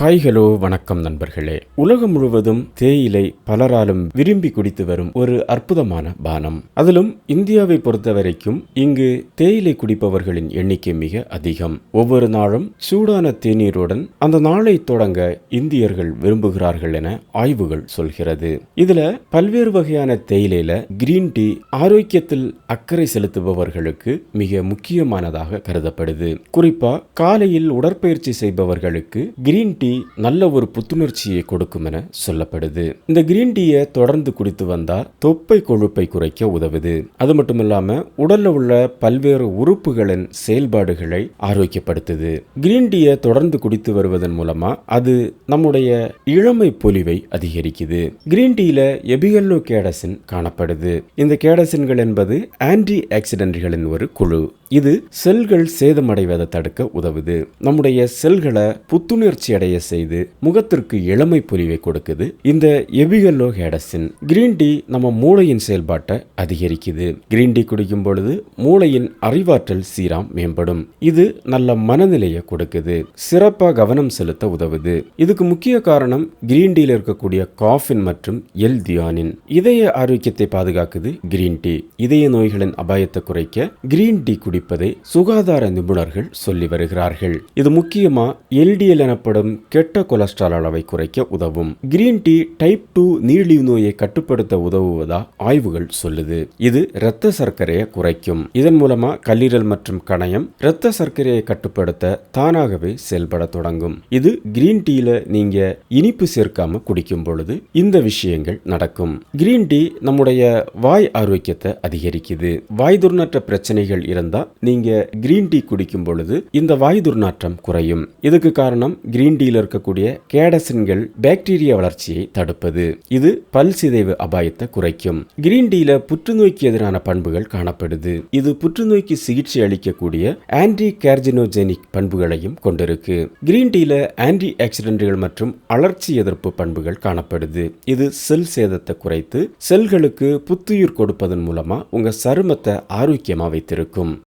Hi hello வணக்கம் நண்பர்களே. உலகம் முழுவதும் தேயிலை பலராலும் விரும்பி குடித்து வரும் ஒரு அற்புதமான பானம். அதிலும் இந்தியாவை பொறுத்தவரைக்கும் இங்கு தேயிலை குடிப்பவர்களின் எண்ணிக்கை மிக அதிகம். ஒவ்வொரு நாளும் சூடான தேநீருடன் அந்த நாளை தொடங்க இந்தியர்கள் விரும்புகிறார்கள் என ஆய்வுகள் சொல்கிறது. இதுல பல்வேறு வகையான தேயிலையில கிரீன் டீ ஆரோக்கியத்தில் அக்கறை செலுத்துபவர்களுக்கு மிக முக்கியமானதாக கருதப்படுது. குறிப்பா காலையில் உடற்பயிற்சி செய்பவர்களுக்கு கிரீன் டீ நல்ல ஒரு புத்துணர்ச்சியை கொடுக்கும் என சொல்லப்படுது. இந்த கிரீன் டீயை தொடர்ந்து குடித்து வந்தால் தொப்பை கொழுப்பை குறைக்க உதவுது. அது மட்டும் இல்லாம உடல்ல உள்ள பல்வேறு உறுப்புகளின் செயல்பாடுகளை ஆரோக்கியப்படுத்துது. கிரீன் டீயை தொடர்ந்து குடித்து வருவதன் மூலமா அது நம்முடைய இளமை பொலிவை அதிகரிக்குது. கிரீன் டீல எபிகல்லோ கேடசின் காணப்படுது. இந்த கேடசின்கள் என்பது ஆன்டி ஆக்சிடென்ட்களின் ஒரு குழு. இது செல்கள் சேதமடைவதை தடுக்க உதவுது. நம்முடைய செல்களை புத்துணர்ச்சி அடைய செய்து முகத்திற்கு இளமை பொலிவை கொடுக்குது. இந்த எபிகல்லோ ஹேடசின் கிரீன் டீ நம்ம மூளையின் செயல்பாட்டை அதிகரிக்குது. கிரீன் டீ குடிக்கும் பொழுது மூளையின் அறிவாற்றல் சீராம் மேம்படும். இது நல்ல மனநிலையை கொடுக்குது. சிறப்பாக கவனம் செலுத்த உதவுது. இதுக்கு முக்கிய காரணம் கிரீன் டீல இருக்கக்கூடிய காஃபின் மற்றும் எல் தியானின் இதய ஆரோக்கியத்தை பாதுகாக்குது கிரீன் டீ. இதய நோய்களின் அபாயத்தை குறைக்க கிரீன் டீ குடிப்பதை சுகாதார நிபுணர்கள் சொல்லி வருகிறார்கள். இது முக்கியமா எல்டிஎல் எனப்படும் கெட்ட கொலஸ்ட்ரால் அளவை குறைக்க உதவும். கிரீன் டீ டைப் டூ நீரிழிவு நோயை கட்டுப்படுத்த உதவுவதா ஆய்வுகள் சொல்லுது. இது இரத்த சர்க்கரையை குறைக்கும். இதன் மூலமா கல்லீரல் மற்றும் கணையம் இரத்த சர்க்கரையை கட்டுப்படுத்த தானாகவே செயல்பட தொடங்கும். இது கிரீன் டீல நீங்க இனிப்பு சேர்க்காம குடிக்கும் பொழுது இந்த விஷயங்கள் நடக்கும். கிரீன் டீ நம்முடைய வாய் ஆரோக்கியத்தை அதிகரிக்குது. வாய் துர்நாற்ற பிரச்சனைகள் இருந்தா நீங்க கிரீன் டீ குடிக்கும் பொழுது இந்த வாய் துர்நாற்றம் குறையும். இதுக்கு காரணம் கிரீன் டீல இருக்கக்கூடிய கேடசின்கள் பாக்டீரியா வளர்ச்சியை தடுப்பது. இது பல் சிதைவு அபாயத்தை குறைக்கும். கிரீன் டீல புற்றுநோய்க்கு எதிரான பண்புகள் காணப்படுது. இது புற்றுநோய்க்கு சிகிச்சை அளிக்கக்கூடிய ஆன்டி கேர்ஜினோஜெனிக் பண்புகளையும் கொண்டிருக்கு. கிரீன் டீல ஆன்டி ஆக்சிடென்ட்கள் மற்றும் அலர்ச்சி எதிர்ப்பு பண்புகள் காணப்படுது. இது செல் சேதத்தை குறைத்து செல்களுக்கு புத்துயிர் கொடுப்பதன் மூலமா உங்க சருமத்தை ஆரோக்கியமா வைத்திருக்கும்.